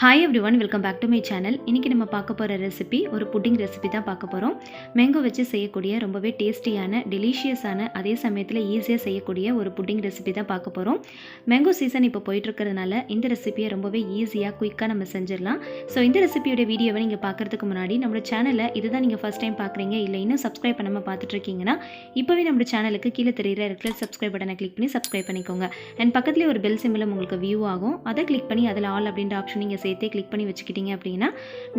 Hi everyone welcome back to my channel இன்றைக்கி நம்ம பார்க்க போகிற ரெசிபி ஒரு புட்டிங் ரெசிபி தான் பார்க்க போகிறோம் மேங்கோ வச்சு செய்யக்கூடிய ரொம்பவே டேஸ்டியான டெலிஷியஸான அதே சமயத்தில் ஈஸியாக செய்யக்கூடிய ஒரு புட்டிங் ரெசிபி தான் பார்க்க போகிறோம் மேங்கோ சீசன் இப்போ போயிட்டுருக்கிறதுனால இந்த ரெசிபியை ரொம்பவே ஈஸியாக குயிக்காக நம்ம செஞ்சிடலாம். ஸோ இந்த ரெசிபியோட வீடியோவை நீங்கள் பார்க்குறதுக்கு முன்னாடி நம்மளோட சேனலை இதுதான் நீங்கள் ஃபஸ்ட் டைம் பார்க்குறீங்க இல்லை இன்னும் சப்ஸ்கிரைப் பண்ணாமல் பார்த்துட்ருக்கீங்கன்னா இப்போவே நம்மளோட சேனலுக்கு கீழே தெரியுற இருக்கிற சப்ஸ்கிரைப் பட்டனை கிளிக் பண்ணி சப்ஸ்கிரைப் பண்ணிக்கோங்க. அண்ட் பக்கத்துலேயே ஒரு பெல் சிம்பிளும் உங்களுக்கு வியூ ஆகும். அதை கிளிக் பண்ணி அதில் ஆல் அப்படின்ற ஆப்ஷன் நீங்கள் சேர்த்தே கிளிக் பண்ணி வச்சுக்கிட்டீங்க அப்படின்னா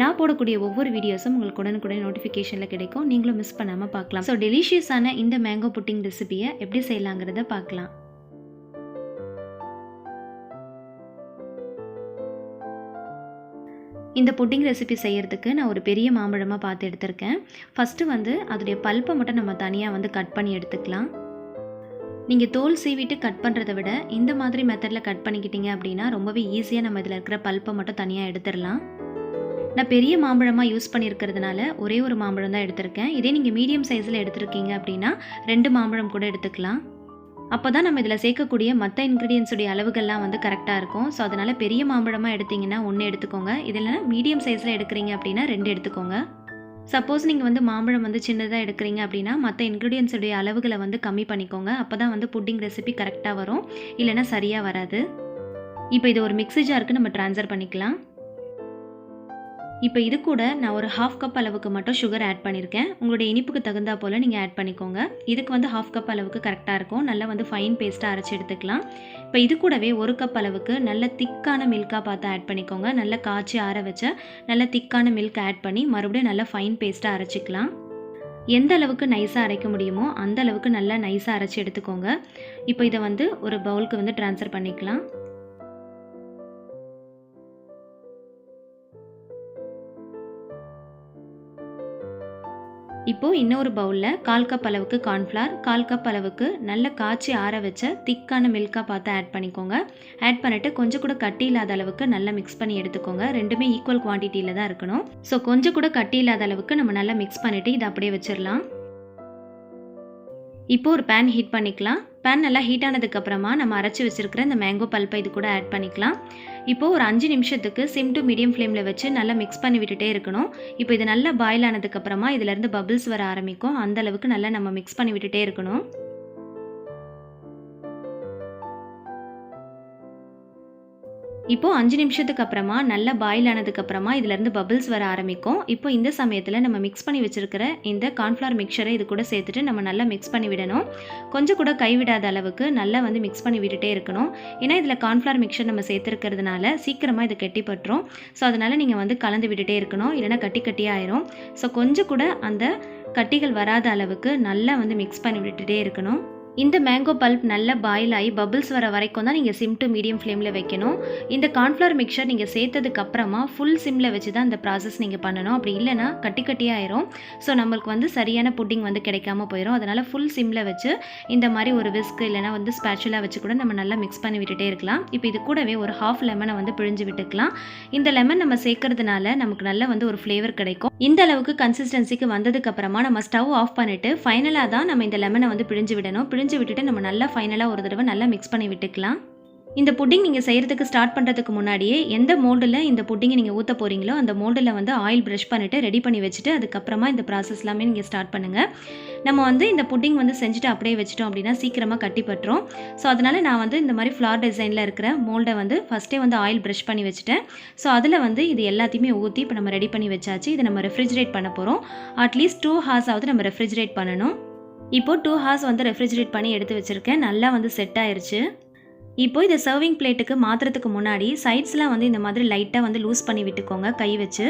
நான் போடக்கூடிய ஒவ்வொரு வீடியோஸும் உங்களுக்கு உடனுக்குடன் நோட்டிஃபிகேஷனில் கிடைக்கும். நீங்களும் மிஸ் பண்ணாமல் பார்க்கலாம். ஸோ டெலிஷியஸான இந்த மேங்கோ புட்டிங் ரெசிபியை எப்படி செய்யலாங்கிறத பார்க்கலாம். இந்த புட்டிங் ரெசிபி செய்கிறதுக்கு நான் ஒரு பெரிய மாம்பழமாக பார்த்து எடுத்திருக்கேன். ஃபஸ்ட்டு வந்து அதோடைய பல்ப்பை மட்டும் நம்ம தனியாக வந்து கட் பண்ணி எடுத்துக்கலாம். நீங்கள் தோல் சீவிட்டு கட் பண்ணுறத விட இந்த மாதிரி மெத்தடில் கட் பண்ணிக்கிட்டீங்க அப்படின்னா ரொம்பவே ஈஸியாக நம்ம இதில் இருக்கிற பல்ப்பை மட்டும் தனியாக எடுத்துடலாம். நான் பெரிய மாம்பழமாக யூஸ் பண்ணியிருக்கிறதுனால ஒரே ஒரு மாம்பழம் தான் எடுத்திருக்கேன். இதே நீங்கள் மீடியம் சைஸில் எடுத்திருக்கீங்க அப்படின்னா ரெண்டு மாம்பழம் கூட எடுத்துக்கலாம். அப்போ தான் நம்ம இதில் சேர்க்கக்கூடிய மற்ற இன்க்ரீடியன்ஸுடைய அளவுகள்லாம் வந்து கரெக்டாக இருக்கும். ஸோ அதனால் பெரிய மாம்பழமாக எடுத்திங்கன்னா ஒன்று எடுத்துக்கோங்க. இதில் மீடியம் சைஸில் எடுக்கிறீங்க அப்படின்னா ரெண்டு எடுத்துக்கோங்க. சப்போஸ் நீங்கள் வந்து மாம்பழம் வந்து சின்னதாக எடுக்கிறீங்க அப்படின்னா மற்ற இன்க்ரீடியன்ஸுடைய அளவுகளை வந்து கம்மி பண்ணிக்கோங்க. அப்போ தான் வந்து புட்டிங் ரெசிபி கரெக்டாக வரும். இல்லைன்னா சரியாக வராது. இப்போ இது ஒரு மிக்ஸி ஜாருக்கு நம்ம ட்ரான்ஸ்ஃபர் பண்ணிக்கலாம். இப்போ இது கூட நான் ஒரு ஹாஃப் கப் அளவுக்கு மட்டும் சுகர் ஆட் பண்ணியிருக்கேன் உங்களுடைய இனிப்புக்கு தகுந்தா போல் நீங்கள் ஆட் பண்ணிக்கோங்க. இதுக்கு வந்து ஹாஃப் கப் அளவுக்கு கரெக்டாக இருக்கும். நல்லா வந்து ஃபைன் பேஸ்ட்டாக அரைச்சி எடுத்துக்கலாம். இப்போ இது கூடவே ஒரு கப் அளவுக்கு நல்ல திக்கான மில்காக பார்த்து ஆட் பண்ணிக்கோங்க. நல்லா காய்ச்சி ஆற வச்ச நல்ல திக்கான மில்க் ஆட் பண்ணி மறுபடியும் நல்லா ஃபைன் பேஸ்ட்டாக அரைச்சிக்கலாம். எந்த அளவுக்கு நைஸாக அரைக்க முடியுமோ அந்த அளவுக்கு நல்லா நைஸாக அரைச்சி எடுத்துக்கோங்க. இப்போ இதை வந்து ஒரு பவுலுக்கு வந்து ட்ரான்ஸ்ஃபர் பண்ணிக்கலாம். இப்போது இன்னொரு பவுலில் கால் கப் அளவுக்கு கார்ன்ஃப்ளவர் கால் கப் அளவுக்கு நல்ல காய்ச்சி ஆற வச்ச திக்கான மில்காக பார்த்து ஆட் பண்ணிக்கோங்க. ஆட் பண்ணிவிட்டு கொஞ்சம் கூட கட்டி இல்லாத அளவுக்கு நல்லா மிக்ஸ் பண்ணி எடுத்துக்கோங்க. ரெண்டுமே ஈக்குவல் குவான்டிட்டியில் தான் இருக்கணும். ஸோ கொஞ்சம் கூட கட்டி இல்லாத அளவுக்கு நம்ம நல்லா மிக்ஸ் பண்ணிவிட்டு இதை அப்படியே வச்சிடலாம். இப்போ ஒரு பேன் ஹீட் பண்ணிக்கலாம். பேன் நல்லா ஹீட் ஆனதுக்கப்புறமா நம்ம அரைச்சி வச்சுருக்கிற இந்த மேங்கோ பல்ப்பை இது கூட ஆட் பண்ணிக்கலாம். இப்போது ஒரு அஞ்சு நிமிஷத்துக்கு சிம் டு மீடியம் ஃப்ளேமில் வச்சு நல்லா மிக்ஸ் பண்ணி விட்டுட்டே இருக்கணும். இப்போ இது நல்லா பாயில் ஆனதுக்கப்புறமா இதிலேருந்து பபிள்ஸ் வர ஆரம்பிக்கும். அந்த அளவுக்கு நல்லா நம்ம மிக்ஸ் பண்ணி விட்டுட்டே இருக்கணும். இப்போது அஞ்சு நிமிஷத்துக்கு அப்புறமா நல்லா பாயில் ஆனதுக்கப்புறமா இதுலேருந்து பபிள்ஸ் வர ஆரம்பிக்கும். இப்போ இந்த சமயத்தில் நம்ம மிக்ஸ் பண்ணி வச்சுருக்கிற இந்த கார்ன்ஃப்ளவர் மிக்சரை இது கூட சேர்த்துட்டு நம்ம நல்லா மிக்ஸ் பண்ணி விடணும். கொஞ்சம் கூட கைவிடாத அளவுக்கு நல்லா வந்து மிக்ஸ் பண்ணி விட்டுட்டே இருக்கணும். ஏன்னா இதில் கார்ன்ஃப்ளவர் மிக்சர் நம்ம சேர்த்துருக்கிறதுனால சீக்கிரமாக இது கெட்டிப்பட்டுரும். ஸோ அதனால் நீங்கள் வந்து கலந்து விட்டுட்டே இருக்கணும். இல்லைனா கட்டி கட்டியாயிரும் ஸோ கொஞ்சம் கூட அந்த கட்டிகள் வராத அளவுக்கு நல்லா வந்து மிக்ஸ் பண்ணி விட்டுட்டே இருக்கணும். இந்த மேங்கோ பல்ப் நல்லா பாயில் ஆகி பபிள்ஸ் வர வரைக்கும் தான் நீங்கள் சிம் டு மீடியம் ஃப்ளேமில் வைக்கணும். இந்த கார்ன்ஃப்ளவர் மிக்சர் நீங்கள் சேர்த்ததுக்கு அப்புறமா ஃபுல் சிம்மில் வச்சு தான் இந்த ப்ராசஸ் நீங்கள் பண்ணணும். அப்படி இல்லைனா கட்டி கட்டியாயிரும் ஸோ நம்மளுக்கு வந்து சரியான புட்டிங் வந்து கிடைக்காம போயிடும் அதனால் ஃபுல் சிம்மில் வச்சு இந்த மாதிரி ஒரு விஸ்க் இல்லைனா வந்து ஸ்பேச்சுலாக வச்சு கூட நம்ம நல்லா மிக்ஸ் பண்ணி விட்டுட்டே இருக்கலாம். இப்போ இது கூடவே ஒரு ஹாஃப் லெமனை வந்து பிழிஞ்சு விட்டுக்கலாம். இந்த லெமன் நம்ம சேர்க்கறதுனால நமக்கு நல்ல வந்து ஒரு ஃப்ளேவர் கிடைக்கும். இந்த அளவுக்கு கன்சிஸ்டன்சிக்கு வந்ததுக்கு அப்புறமா நம்ம ஸ்டவ் ஆஃப் பண்ணிட்டு ஃபைனலாக தான் நம்ம இந்த லெமனை வந்து பிழிஞ்சு விடணும். பிழிஞ்சு விட்டுட்டு நம்ம நல்லா ஃபைனலாக ஒரு தடவை நல்லா மிக்ஸ் பண்ணி விட்டுக்கலாம். இந்த புட்டிங் நீங்கள் செய்கிறதுக்கு ஸ்டார்ட் பண்ணுறதுக்கு முன்னாடியே எந்த மோல்டில் இந்த புட்டிங்கை நீங்கள் ஊற்ற போகிறீங்களோ அந்த மோல்டில் வந்து ஆயில் ப்ரஷ் பண்ணிவிட்டு ரெடி பண்ணி வச்சுட்டு அதுக்கப்புறமா இந்த ப்ராசஸ் எல்லாமே நீங்கள் ஸ்டார்ட் பண்ணுங்கள் நம்ம வந்து இந்த புட்டிங் வந்து செஞ்சுட்டு அப்படியே வச்சிட்டோம் அப்படின்னா சீக்கிரமாக கட்டிப்பட்டுரும் ஸோ அதனால் நான் வந்து இந்த மாதிரி ஃப்ளார் டிசைனில் இருக்கிற மோல்டை வந்து ஃபஸ்ட்டே வந்து ஆயில் ப்ரஷ் பண்ணி வச்சுட்டேன். ஸோ அதில் வந்து இது எல்லாத்தையுமே ஊற்றி இப்போ நம்ம ரெடி பண்ணி வச்சாச்சு. இதை நம்ம ரெஃப்ரிஜரேட் பண்ண போகிறோம் அட்லீஸ்ட் டூ ஹார்ஸ் ஆகுது நம்ம ரெஃப்ரிஜரேட் பண்ணணும். இப்போது டூ ஹார்ஸ் வந்து ரெஃப்ரிஜரேட் பண்ணி எடுத்து வச்சுருக்கேன். நல்லா வந்து செட் ஆயிருச்சு. இப்போ இதை சர்விங் பிளேட்டுக்கு மாற்றுறதுக்கு முன்னாடி சைட்ஸ்லாம் வந்து இந்த மாதிரி லைட்டாக வந்து லூஸ் பண்ணி விட்டுக்கோங்க கை வச்சு.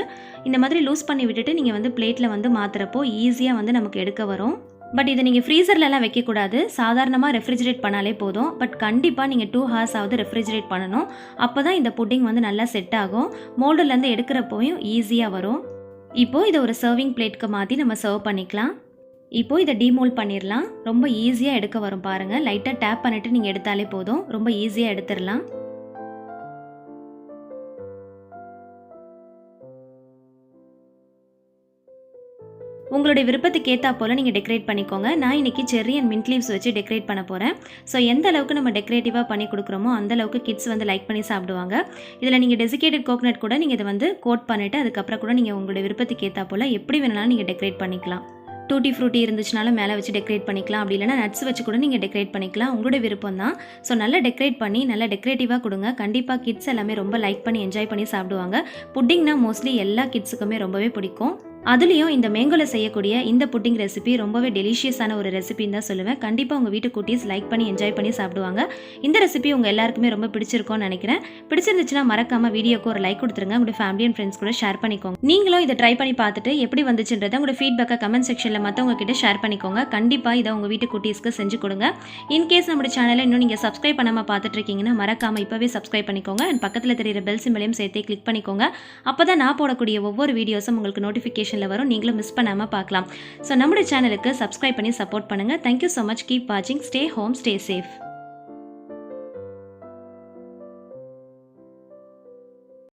இந்த மாதிரி லூஸ் பண்ணி விட்டுட்டு நீங்கள் வந்து பிளேட்டில் வந்து மாற்றுறப்போ ஈஸியாக வந்து நமக்கு எடுக்க வரும். பட் இதை நீங்கள் ஃப்ரீசர்லலாம் வைக்கக்கூடாது. சாதாரணமாக ரெஃப்ரிஜரேட் பண்ணாலே போதும். பட் கண்டிப்பாக நீங்கள் டூ ஹார்ஸ் ஆகுது ரெஃப்ரிஜரேட் பண்ணணும். அப்போ தான் இந்த புட்டிங் வந்து நல்லா செட் ஆகும். மோல்டுலேருந்து எடுக்கிறப்போயும் ஈஸியாக வரும். இப்போது இதை ஒரு சர்விங் பிளேட்டுக்கு மாற்றி நம்ம சர்வ் பண்ணிக்கலாம். இப்போ இதை டீமோல் பண்ணிடலாம் ரொம்ப ஈஸியாக எடுக்க வரும் பாருங்கள் லைட்டாக டேப் பண்ணிவிட்டு நீங்கள் எடுத்தாலே போதும். ரொம்ப ஈஸியாக எடுத்துடலாம் உங்களுடைய விருப்பத்துக்கு ஏற்றா போல் நீங்கள் டெக்கரேட் பண்ணிக்கோங்க. நான் இன்றைக்கி செர்ரி அண்ட் மின்ட் லீவ்ஸ் வச்சு டெக்கரேட் பண்ண போகிறேன் ஸோ எந்த அளவுக்கு நம்ம டெக்கரேட்டிவாக பண்ணி கொடுக்குறோமோ அந்த அளவுக்கு கிட்ஸ் வந்து லைக் பண்ணி சாப்பிடுவாங்க. இதில் நீங்கள் டெசிகேட்டட் கோகனட் கூட நீங்கள் இதை வந்து கோட் பண்ணிவிட்டு அதுக்கப்புறம் கூட நீங்கள் உங்களுடைய விருப்பத்துக்கு ஏற்றா போல் எப்படி வேணாலும் நீங்கள் டெக்கரேட் பண்ணிக்கலாம். டூட்டி ஃப்ரூட்டி இருந்துச்சுனாலும் மேலே வச்சு டெக்கரேட் பண்ணிக்கலாம். அப்படி இல்லைனா நட்ஸ் வச்சு கூட நீங்கள் டெக்கரேட் பண்ணிக்கலாம். உங்களோட விருப்பம் தான். ஸோ நல்லா டெக்கரேட் பண்ணி நல்லா டெக்கரேட்டிவாக கொடுங்க. கண்டிப்பாக கிட்ஸ் எல்லாமே ரொம்ப லைக் பண்ணி என்ஜாய் பண்ணி சாப்பிடுவாங்க. புட்டிங்னா மோஸ்ட்லி எல்லா கிட்ஸுக்குமே ரொம்பவே பிடிக்கும். அதுலேயும் இந்த மேங்கோல செய்யக்கூடிய இந்த புட்டிங் ரெசிபி ரொம்பவே டெலிஷியஸான ஒரு ரெசிபின்னு தான் சொல்லுவேன். கண்டிப்பாக உங்கள் வீட்டு குட்டீஸ் லைக் பண்ணி என்ஜாய் பண்ணி சாப்பிடுவாங்க. இந்த ரெசிபி உங்கள் எல்லாருக்குமே ரொம்ப பிடிச்சிருக்கும்னு நினைக்கிறேன். பிடிச்சிருந்துச்சுன்னா மறக்காம வீடியோக்கு ஒரு லைக் கொடுத்துருங்க. உங்களோட ஃபேமிலி அண்ட் ஃப்ரெண்ட்ஸ் கூட ஷேர் பண்ணிக்கோங்க. நீங்களும் இதை ட்ரை பண்ணி பார்த்துட்டு எப்படி வந்துச்சுன்றதை உங்களோட ஃபீட்பேக்கை கமெண்ட் செக்ஷனில் மற்றவங்க கிட்ட ஷேர் பண்ணிக்கோங்க. கண்டிப்பாக இதை உங்கள் வீட்டு குட்டீஸ்க்கு செஞ்சு கொடுங்க. இன்கேஸ் நம்மளோட சேனலை இன்னும் நீங்கள் சப்ஸ்கிரைப் பண்ணாமல் பார்த்துட்டு இருக்கீங்கன்னா மறக்காமல் இப்போவே சப்ஸ்கிரைப் பண்ணிக்கோங்க. அண்ட் பக்கத்தில் தெரியிற பெல் சிம்பிளையும் சேர்த்து கிளிக் பண்ணிக்கோங்க. அப்போ தான் நான் போடக்கூடிய ஒவ்வொரு வீடியோஸும் உங்களுக்கு நோட்டிஃபிகேஷன் நோட்டிஃபிகேஷனில் வரும். நீங்களும் மிஸ் பண்ணாமல் பார்க்கலாம். ஸோ நம்மளோட சேனலுக்கு சப்ஸ்கிரைப் பண்ணி சப்போர்ட் பண்ணுங்கள் thank you so much keep வாட்சிங் ஸ்டே ஹோம் ஸ்டே சேஃப்